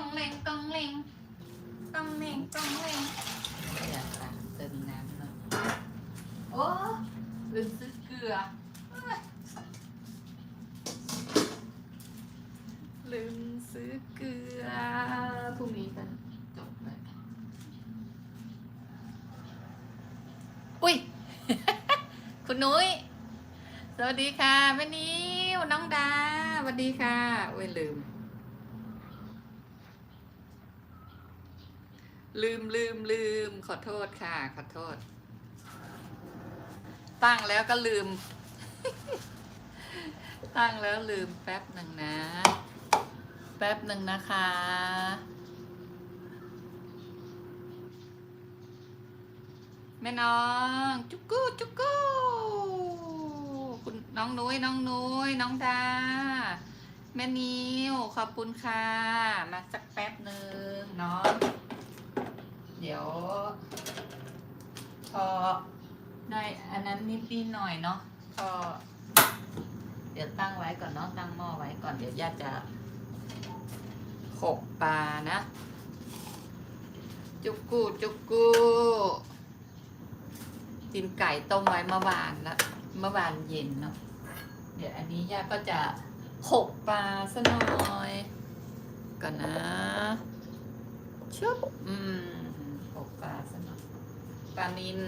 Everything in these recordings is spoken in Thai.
กองเลงกองเลงกองเลงกองเลงอยากตามเติมน้ำหน่อยโอ้ลืมซื้อเกลือเอ้ยลืมซื้อเกลือพรุ่งนี้กันจบเลยอุ้ย คุณนุ้ย สวัสดีค่ะแม่นิวน้องดาสวัสดีค่ะ โอ้ยลืม ลืมลืมลืมขอโทษค่ะ ขอโทษ ตั้งแล้วก็ลืม ตั้งแล้วลืมแป๊บหนึ่งนะ แป๊บหนึ่งนะคะ แม่น้อง จุกกู้จุกกู้คุณน้องนุ้ยน้องนุ้ยน้องดาแม่นิวขอบคุณค่ะ มาสักแป๊บหนึ่งเนาะ เดี๋ยว พอได้อันนั้นนิดนิดหน่อยเนาะพอ เดี๋ยวตั้งไว้ก่อนเนาะตั้งหม้อไว้ก่อนเดี๋ยวย่าจะขบปลานะ จุกกูจุกกูกินไก่ต้มไว้เมื่อวานล้วเมื่อวานเย็นเนาะเดี๋ยวอันนี้ย่าก็จะขบปลาซะหน่อยก่อนนะชุบอืม ปลาซะหน่อยปลานิน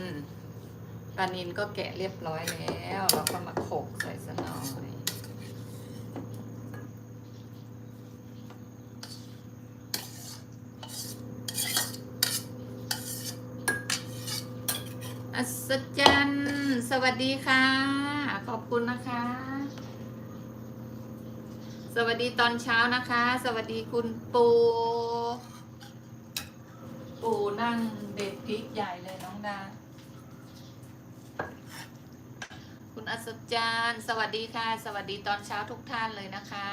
ปลานินก็แกะเรียบร้อยแล้ว เราก็มาโขกใส่ซะหน่อยอัศจรรย์สวัสดีค่ะ ขอบคุณนะคะ สวัสดีตอนเช้านะคะ สวัสดีคุณปู ปูนั่งเด็ดพริกใหญ่เลยน้องดา คุณอัศจรรย์ สวัสดีค่ะ สวัสดีตอนเช้าทุกท่านเลยนะคะ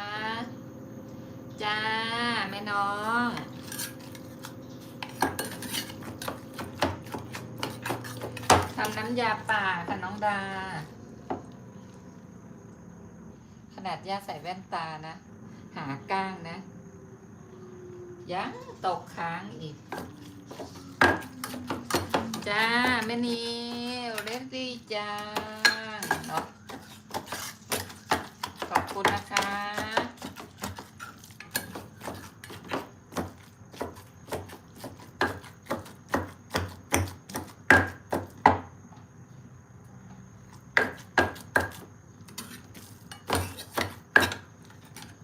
จ้า แม่น้องทำน้ำยาป่าค่ะน้องดา ขนาดย่าใส่แว่นตานะ หาก้างนะ ยังตกค้างอีก จ้าแม่นิวเรดดี้จ้าเนาะขอบคุณนะคะ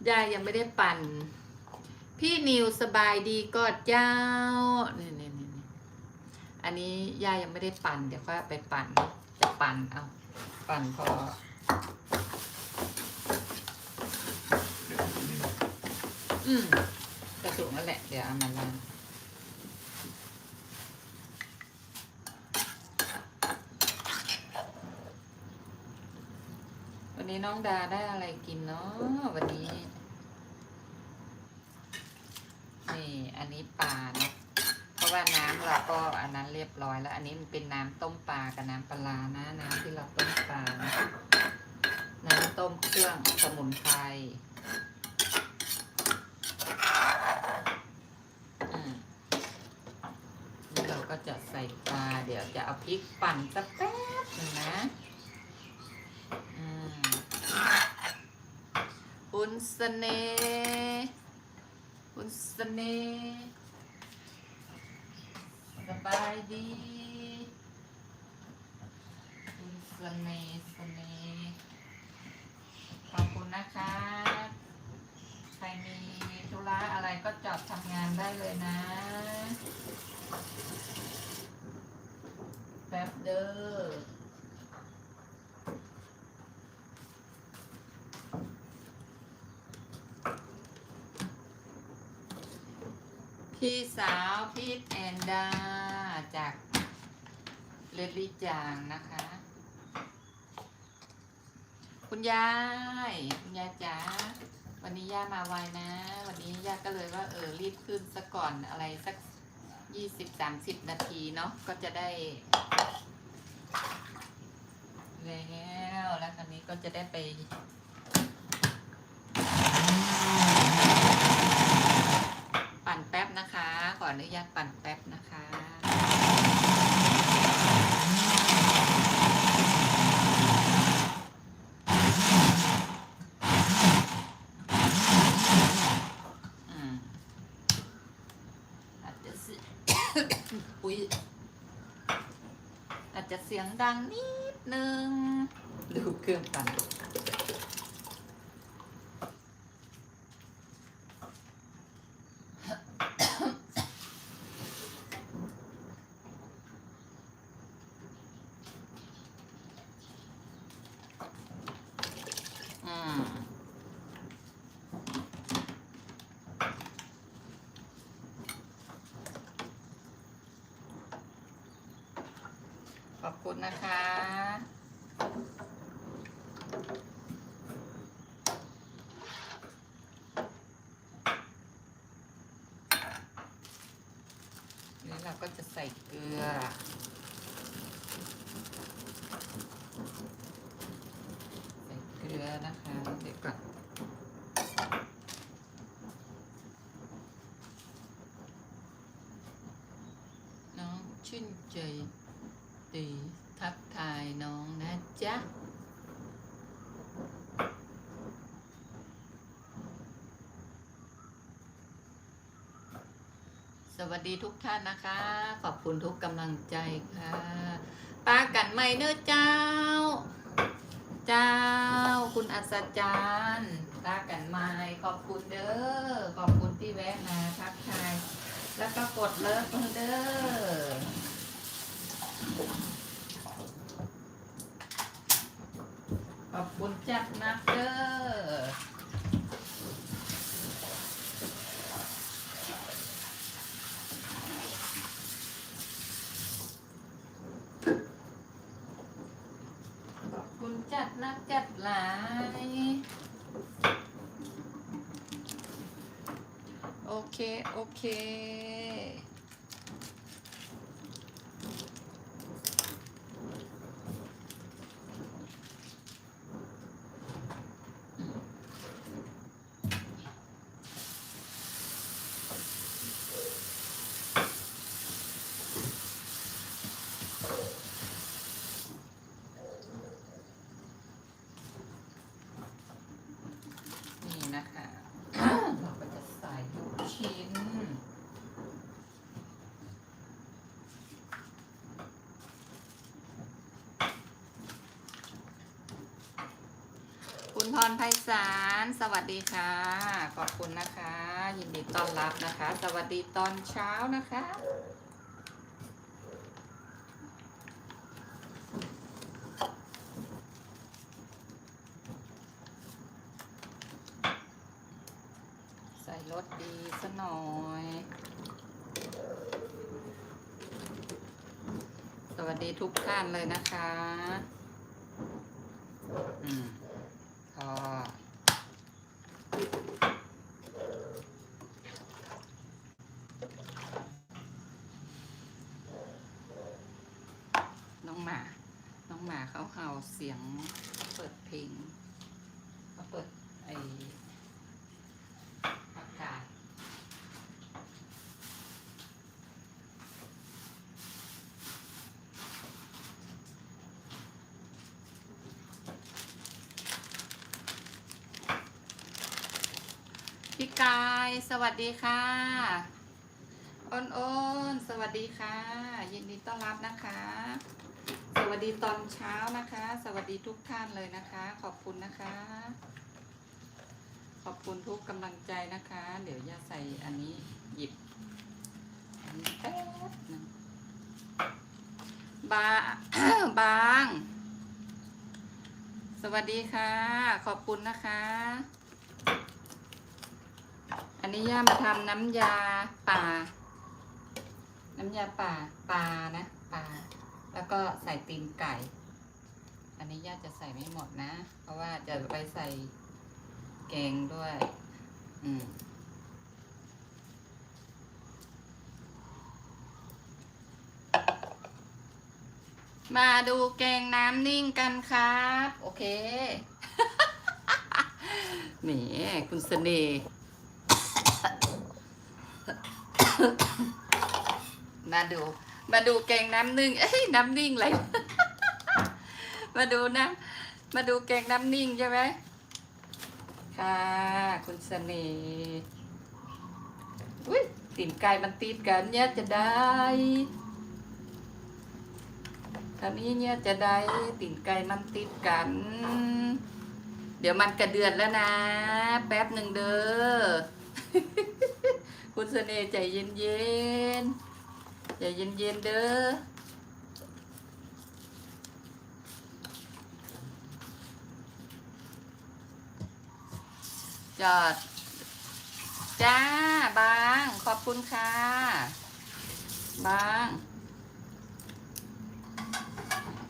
ยายยังไม่ได้ปั่น พี่นิวสบายดีก็เจ้านี่นี่นี่นี่อั นี้ย่ายังไม่ได้ปั่นเดี๋ยวก็ไปปั่นจะปั่นเอาปั่นพออืมกระสุกนั่นแหละเดี๋ยวเอามาล้างวันนี้น้องดาได้อะไรกินเนาะวันนี้นี่อันนี้ปลาเนาะเพราะว่าน้ำ เราก็อันนั้นเรียบร้อยแล้ว อันนี้มันเป็นน้ำต้มปลากับน้ำปลานะน้ำที่เราต้มปลานะน้ำต้มเครื่องสมุนไพรอืมนี่เราก็จะใส่ปลา เดี๋ยวจะเอาพริกปั่นสักแป๊บนึงนะอืมคุณเสน่ห์คุณเสน่ห์ บายดีคุณเสน่ห์เสน่ห์ขอบคุณนะคะ ใครมีธุระอะไรก็จอดทำงานได้เลยนะ แป๊บเด้อพี่สาวพีทแอนดา จากเลดลี่จางนะคะ คุณยาย คุณยายจ๋าวันนี้ย่ามาไวนะ วันนี้ย่าก็เลยว่าเออรีบขึ้นซะก่อนอะไรสักยี่สิบสามสิบนาทีเนาะก็จะได้ แล้วแล้วคราวนี้ก็จะได้ไปปั่นแป๊บนะคะ ขออนุญาตปั่น อืมอาจจะเสีย อุ๊ยอาจจะเสียงดังนิดนึงดูเครื่องปั่น อืม ขอบคุณนะคะ นี่เราก็จะใส่เกลือ ใส่เกลือนะคะเดี๋ยวกลับ น้องชื่นใจดีทักทายน้องนะจ๊ะ ส วัสดีทุกท่านนะคะ ขอบคุณทุกกำลังใจค่ะปากันไหมเนื้อเจ้า เจ้า คุณอัศจรรย์ปากันไหมขอบคุณเด้อขอบคุณที่แวะมาทักทายแล้วก็กดเลิฟเด้อขอบคุณจัดนักเด้อ ขอบคุณจัดนักจัดหลาย โอเค โอเค นี่นะคะ เราก็จะใส่ทุกชิ้น คุณพรไพศาลสวัสดีค่ะ ขอบคุณนะคะ ยินดีต้อนรับนะคะ สวัสดีตอนเช้านะคะ ใส่รสดีซะหน่อย สวัสดีทุกท่านเลยนะคะ อืมพอน้อง หมา น้องหมาเขาเห่าเสียงเขาเปิดเพลงเขาเปิดไออากาศพี่กายสวัสดีค่ะอ้นอ้นสวัสดีค่ะ ยินดีต้อนรับนะคะ วัสดีตอนเช้านะคะ สวัสดีทุกท่านเลยนะคะ ขอบคุณนะคะ ขอบคุณทุกกำลังใจนะคะ เดี๋ยวย่าใส่อันนี้หยิบอันนี้แป๊บนึงบาบาง สวัสดีค่ะ ขอบคุณนะคะ อันนี้ย่ามาทำน้ำยาป่า น้ำยาป่าปลานะปลา แล้วก็ใส่ตีนไก่ อันนี้ย่าจะใส่ไม่หมดนะ เพราะว่าจะไปใส่แกงด้วย อืมมาดูแกงน้ำนิ่งกันครับ โอเคแหมคุณเสน่ห์มาดู มาดูแกงน้ำนึ่งเอ้ยน้ำนิ่งอะไรมาดูนะมาดูแกงน้ำนิ่งใช่ไหมค่ะ คุณเสน่ห์อุ้ยตีนไก่มันติดกันเนี่ยจะได้ทำนี้เนี่ยจะได้ตีนไก่มันติดกัน เดี๋ยวมันกระเดือนแล้วนะ แป๊บหนึ่งเด้อ คุณเสน่ห์ใจเย็นๆ ใจเย็นๆเด้อจอด จ้าบาง ขอบคุณค่ะ บาง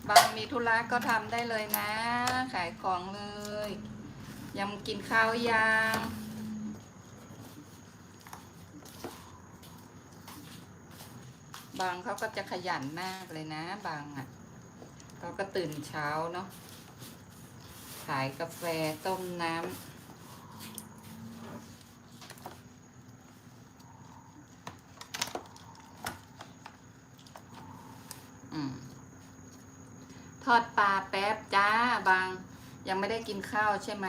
บางมีธุระก็ทำได้เลยนะ ขายของเลย ยังกินข้าวยัง บางเขาก็จะขยันมากเลยนะ บางอะเขาก็ตื่นเช้าเนาะขายกาแฟต้มน้ำอืมทอดปลาแป๊บจ้าบางยังไม่ได้กินข้าวใช่ไหม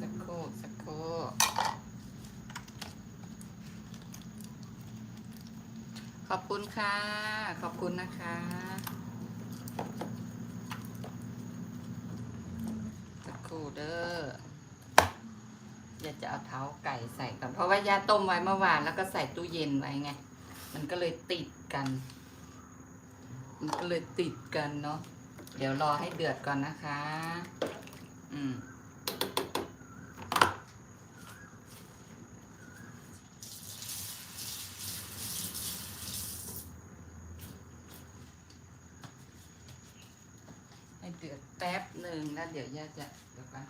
สักครู่สักครู่ขอบ ค่ะ ขอบคุณนะคะ สักครู่เด้ออย่าจะเอาเท้าไก่ใส่กันเพราะว่ายาต้มไว้เมื่อวานแล้วก็ใส่ตู้เย็นไว้ไง มันก็เลยติดกัน มันก็เลยติดกันเนาะ เดี๋ยวรอให้เดือดก่อนนะคะ อืม ให้เดือดแป๊บห นึ่งแล้วเดี๋ยวย่าจะเดี๋ยวก่อน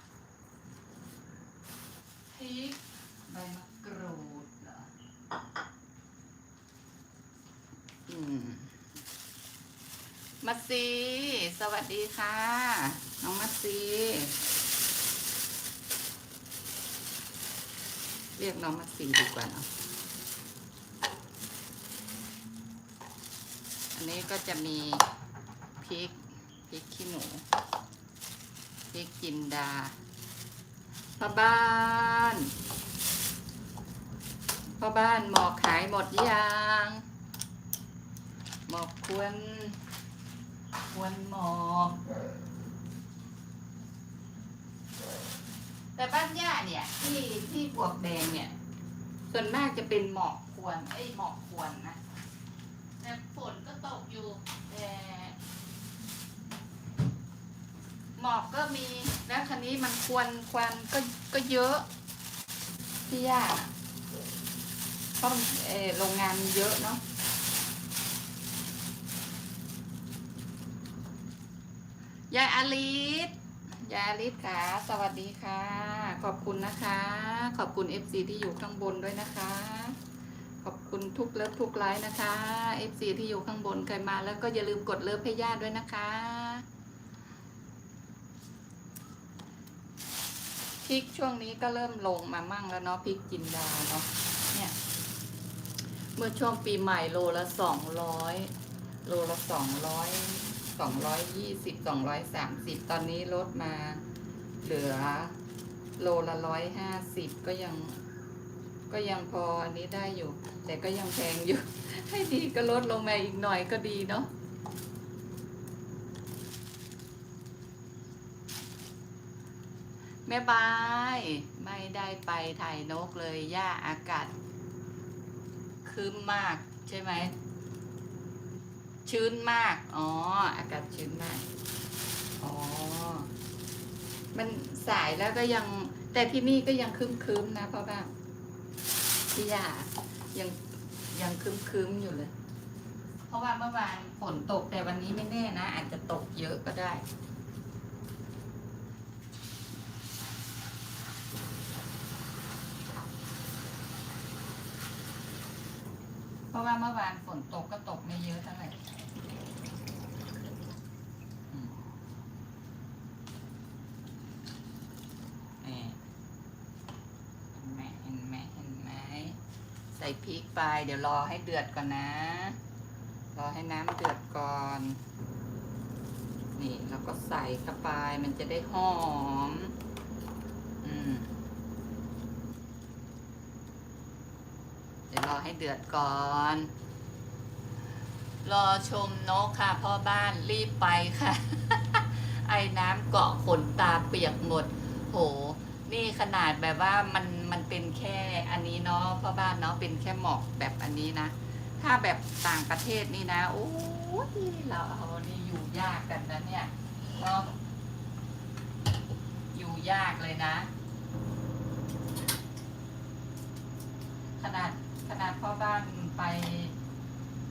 พริกใบมะกรูดเหรออืมมัสซี สวัสดีค่ะ น้องมัสซีเรียกน้องมัสซีดีกว่าเนาะอันนี้ก็จะมีพริกพริกขี้หนู พริกจินดาพ่อบ้านพ่อบ้านหมอกขายหมดยังหมอกควร ควรหมอก แต่บ้านย่าเนี่ย ที่ที่บวกแดงเนี่ย ส่วนมากจะเป็นหมอกควรไอ้หมอกควรนะแต่ฝนก็ตกอยู่แต่ หมอกก็มี แล้วคันนี้มันควนควันก็ก็เยอะพี่ย่าเพราะเออโรงงานมีเยอะเนาะยายอาลิสยายอาลิสค่ะ สวัสดีค่ะ ขอบคุณนะคะ ขอบคุณ FC ที่อยู่ข้างบนด้วยนะคะ ขอบคุณทุกเลิฟทุกไลค์นะคะ FC ที่อยู่ข้างบนใครมาแล้วก็อย่าลืมกดเลิฟให้ญาติด้วยนะคะ พริกช่วงนี้ก็เริ่มลงมามั่งแล้วเนาะพริกจินดาเนาะเนี่ย เมื่อช่วงปีใหม่โลละสองร้อยโลละสองร้อยสองร้อยยี่สิบสองร้อยสามสิบตอนนี้ลดมาเหลือโลละร้อยห้าสิบก็ยัง ก็ยังพออันนี้ได้อยู่ แต่ก็ยังแพงอยู่ ให้ดีก็ลดลงมาอีกหน่อยก็ดีเนาะ แม่บาย ไม่ได้ไปถ่ายนกเลยย่าอากาศคืมมากใช่ไหม ชื้นมาก อ๋อ อากาศชื้นมาก อ๋อ มันสายแล้วก็ยัง แต่ที่นี่ก็ยังคืมๆนะเพราะว่าพี่ย่ายังยังคืมๆอยู่เลย เพราะว่าเมื่อวานฝนตกแต่วันนี้ไม่แน่นะ อาจจะตกเยอะก็ได้ ราะว่าเมื่อวานฝนตกก็ตกไม่เยอะเท่าไหร่เห็นไหมเห็นไหมเห็นไหมใส่พริกไป เดี๋ยวรอให้เดือดก่อนนะ รอให้น้ำเดือดก่อน นี่เราก็ใส่เข้าไปมันจะได้หอม ให้เดือดก่อน รอชมนกค่ะพ่อบ้านรีบไปค่ะ ไอ้น้ำเกาะขนตาเปียกหมด โห นี่ขนาดแบบว่ามันมันเป็นแค่อันนี้เนาะพ่อบ้านเนาะเป็นแค่หมอกแบบอันนี้นะ ถ้าแบบต่างประเทศนี่นะโอ้ยเราเอานี่อยู่ยากกันนะเนี่ยเนาะอยู่ยากเลยนะขนาด ขนาดพ่อบ้านไป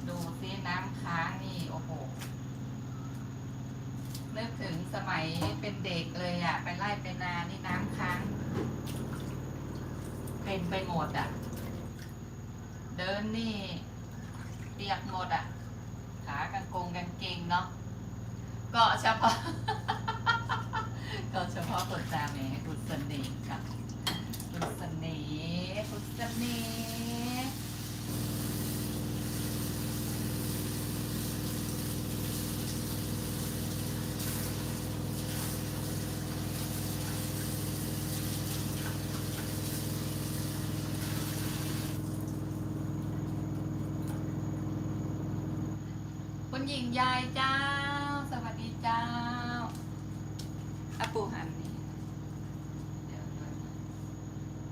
ดูซิน้ำค้างนี่โอ้โหนึกถึงสมัยเป็นเด็กเลยอะไปไล่ไปนานี่น้ำค้าง เป็นไปหมดอะเดินนี่เปียกหมดอะขากางกงกางเกงเนาะก็เฉพาะก็เฉพาะคนตาแหมคุณเสน่ห์ค่ะคุณเสน่ห์คุณเสน่ห์คุณ หญิงยายเจ้า สวัสดีเจ้าอาปูหันนี่เดี๋ยวก่อน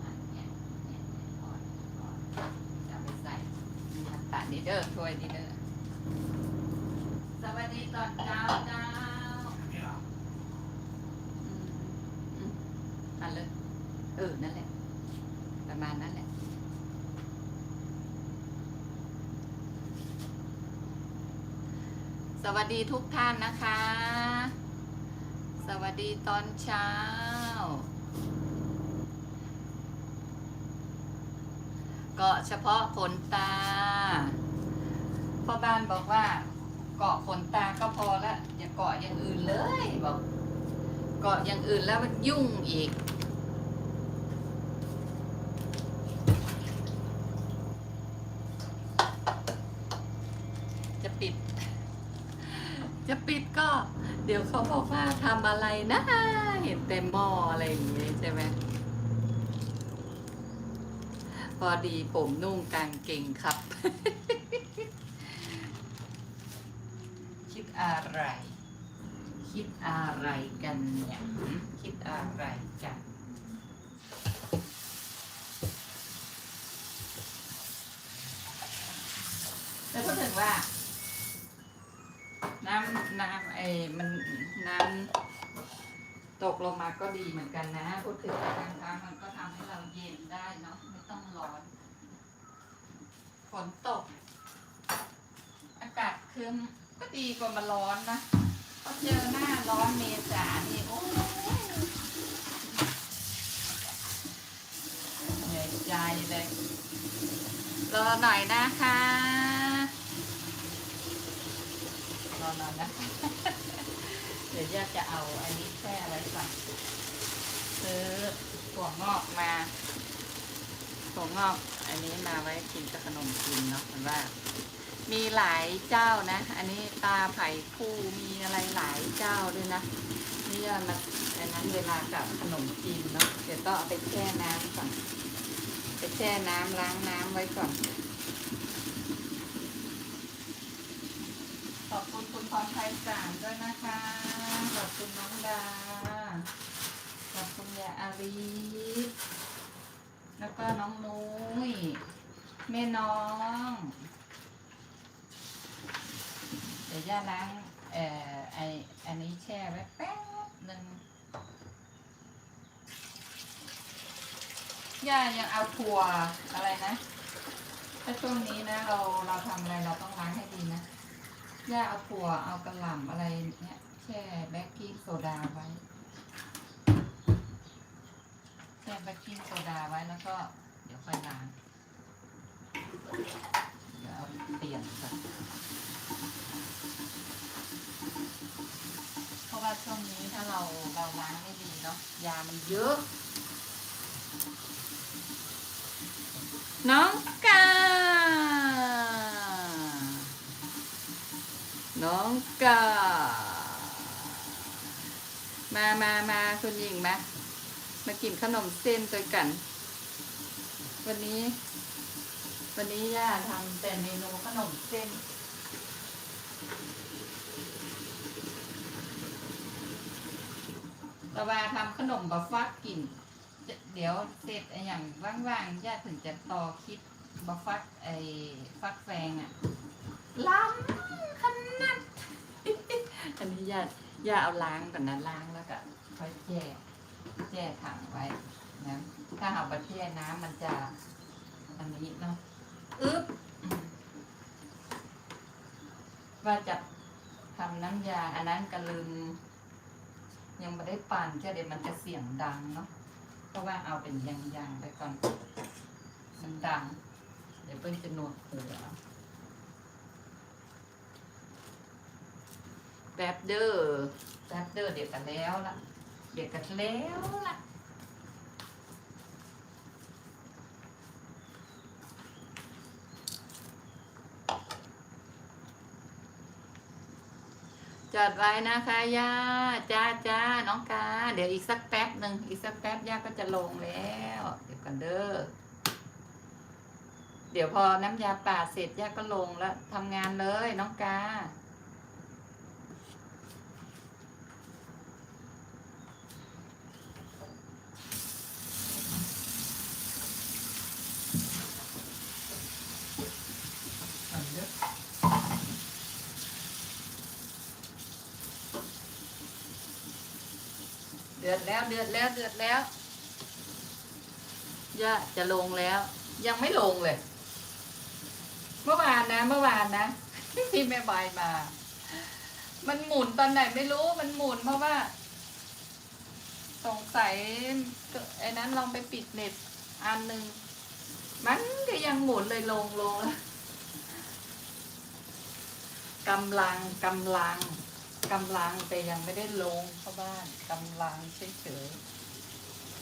หันเนี่ยเนี่ยเนี่ยก่อนก่อนจะไปใส่นี่หันตานี่เด้อถ้วยนี่เด้อสวัสดีตอนเช้าเจ้าอืมอืมหันเลยเออนั่นแหละประมาณนั้นแหละ สวัสดีทุกท่านนะคะ สวัสดีตอนเช้า เกาะเฉพาะขนตา พ่อบ้านบอกว่า เกาะขนตาก็พอแล้วอย่าเกาะอย่างอื่นเลยบอก เกาะอย่างอื่นแล้วมันยุ่งอีก จะปิด จะปิดก็ เดี๋ยวเขา บอกว่าทำอะไรนะ เห็นเต็มหม้ออะไรอย่างเงี้ยใช่ไหมพอดีผมนุ่งกางเกงครับ คิดอะไร คิดอะไรกันเนี่ย คิดอะไรกันแล้วพูดถึงว่า น้ำน้ำไอ้มันน้ำตกลงมาก็ดีเหมือนกันนะพูดถึงบางครั้งมันก็ทำให้เราเย็นได้เนาะไม่ต้องร้อน ฝนตก อากาศครึ้มก็ดีกว่ามาร้อนนะพอเจอหน้าร้อนเมษานี่โอ้ยเหนื่อยใจเลยรอหน่อยนะคะ รอน่อยนะ เดี๋ยวย่าจะเอาอันนี้แช่ไว้ก่อนซื้อถั่วงอกมาถั่วงอกอันนี้มาไว้กินกับขนมจีนเนาะมันว่า มีหลายเจ้านะ อันนี้ตาไผ่คู่มีอะไรหลายเจ้าด้วยนะนี่ยมาอันนั้นเวลากับขนมจีนเนาะเดี๋ยวต้องเอาไปแช่น้ำก่อนไปแช่น้ำล้างน้ำไว้ก่อน ข อบคุณคุณพรชัยสามด้วยนะคะ ขอบคุณน้องดา ขอบคุณยาอารีแล้วก็น้องนุ้ย แม่น้อง เดี๋ยวย่าล้างเอ่อไออันนี้แช่ไว้แป๊บหนึ่งย่ายังเอาถั่วอะไรนะ ถ้าช่วงนี้นะเราเราทำอะไรเราต้องล้างให้ดีนะ ย่าเอาถั่วเอากระหล่ำอะไรเนี่ยแช่แบคกิ้งโซดาไว้ แช่แบคกิ้งโซดาไว้แล้วก็เดี๋ยวค่อยล้างเดี๋ยวเอาเปลี่ยนก่อนเพราะว่าช่วงนี้ถ้าเราเราล้างไม่ดีเนาะยามันเยอะ น้องกา น้องกามามามาคุณหญิงมา มากินขนมเส้นด้วยกัน วันนี้ วันนี้ย่าทำแต่เมนูขนมเส้นตะวาทำขนมบะฟักกิน เดี๋ยวเสร็จอย่างว่างๆย่าถึงจะต่อคิดบะฟักไอ้ฟักแฟงอะล้ำ อันนี้ย่าย่าเอาล้างก่อนนะล้างแล้วก็ค่อยแช่แช่ถังไว้นะถ้าเอาไปแช่น้ำมันจะอันนี้เนาะอึ๊บว่าจะทำน้ำยา อันนั้นก็ลืม ยังไม่ได้ปั่นเจ้เดี๋ยวมันจะเสียงดังเนาะเพราะว่าเอาเป็นยางๆไปก่อนมันดัง เดี๋ยวเพิ่งจะนวดหัว แป๊บเด้อแป๊บเด้อเดี๋ยวกันแล้วล่ะ เดี๋ยวกันแล้วล่ะจอดไว้นะคะย่าจ้าจ้าน้องกา เดี๋ยวอีกสักแป๊บหนึ่งอีกสักแป๊บย่าก็จะลงแล้ว เดี๋ยวกันเด้อเดี๋ยวพอน้ำยาป่าเสร็จย่าก็ลงแล้วทำงานเลยน้องกา แล้วเดือดแล้วเดือดแล้วย่าจะลงแล้ว ยังไม่ลงเลย เมื่อวานนะ เมื่อวานนะที่แม่บายมา มันหมุนตอนไหนไม่รู้มันหมุนเพราะว่า สงสัยไอ้นั้นลองไปปิดเน็ตอันหนึ่งมันก็ยังหมุนเลยลงลงกำลังกำลัง กำลังแต่ยังไม่ได้ลงเข้าบ้านกำลังเฉย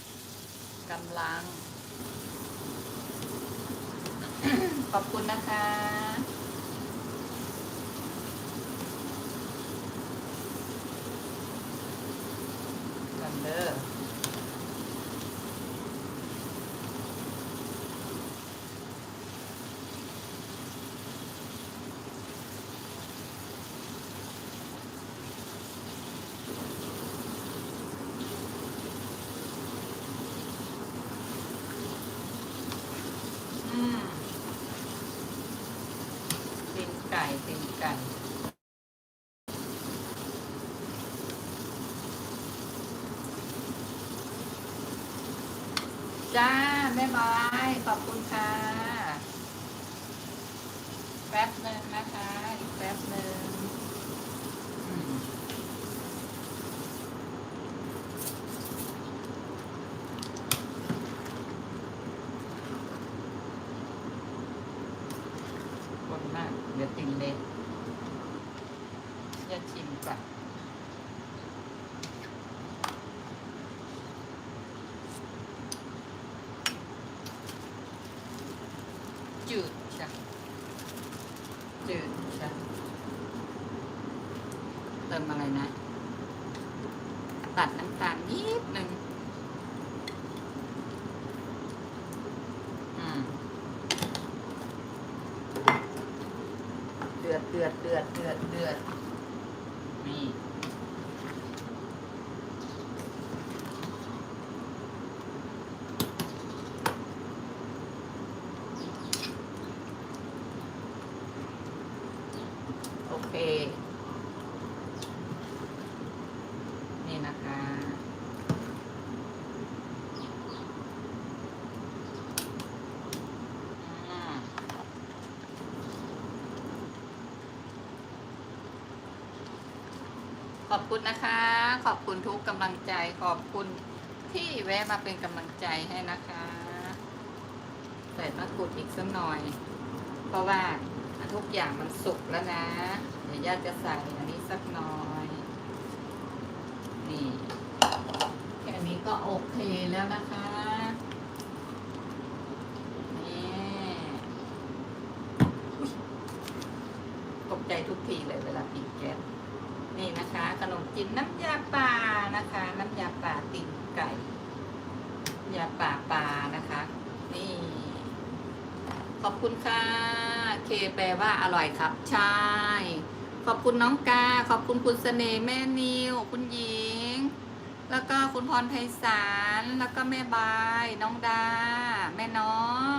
ๆกำลัง ขอบคุณนะคะกันเด้อมตีนไก่ตีนไก่ จ้าแม่บายขอบคุณค่ะ แป๊บหนึ่งนะคะ อีกแป๊บหนึ่งอืมคนมาก เดี๋ยวตินเล็กจะชิมก่อน จืดจ้ะจืดจ้ะเติมอะไรนะ ตัดน้ำ ขอบคุณนะคะ ขอบคุณทุกกำลังใจขอบคุณที่แวะมาเป็นกำลังใจให้นะคะใส่มะกรูดอีกสักหน่อย เพราะว่าทุกอย่างมันสุกแล้วนะ เดี๋ยวย่าจะใส่อันนี้สักหน่อย นี่แค่นี้ก็โอเคแล้วนะคะนี่ตกใจทุกทีเลยเวลาปิด จีนน้ำยาป่านะคะ น้ำยาป่าตีนไก่ยาป่าปลานะคะ นี่ ขอบคุณค่ะ เคแปลว่าอร่อยครับ ใช่ ขอบคุณน้องกา ขอบคุณคุณเสน่ห์แม่นิว คุณหญิง แล้วก็คุณพรไพศาล แล้วก็แม่บาย น้องดา แม่น้อง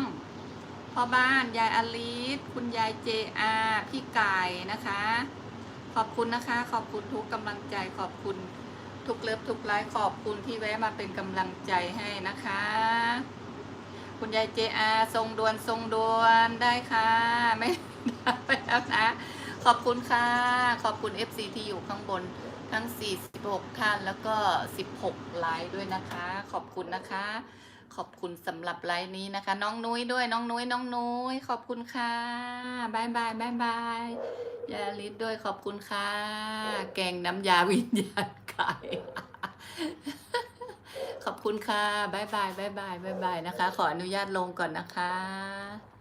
พ่อบ้าน ยายอลิส คุณยายเจอา พี่ไก่นะคะ ขอบคุณนะคะ ขอบคุณทุกกำลังใจ ขอบคุณทุกเลิฟทุกไลค์ขอบคุณที่แวะมาเป็นกำลังใจให้นะคะ คุณยายเจอาทรงดวนทรงดวนได้ค่ะ ไม่ได้แล้วนะ ขอบคุณค่ะ ขอบคุณ FC ที่อยู่ข้างบนทั้ง 46 ท่านแล้วก็ 16 ไลค์ด้วยนะคะ ขอบคุณนะคะ ขอบคุณสำหรับไลฟ์นี้นะคะ น้องนุ้ยด้วยน้องนุ้ยน้องนุ้ยขอบคุณค่ะบายบายบายบายยาลิศด้วยขอบคุณค่ะ แกงน้ำยาวิญญาณไก่ขอบคุณค่ะบายบายบายบายบายบายนะคะ ขออนุญาตลงก่อนนะคะ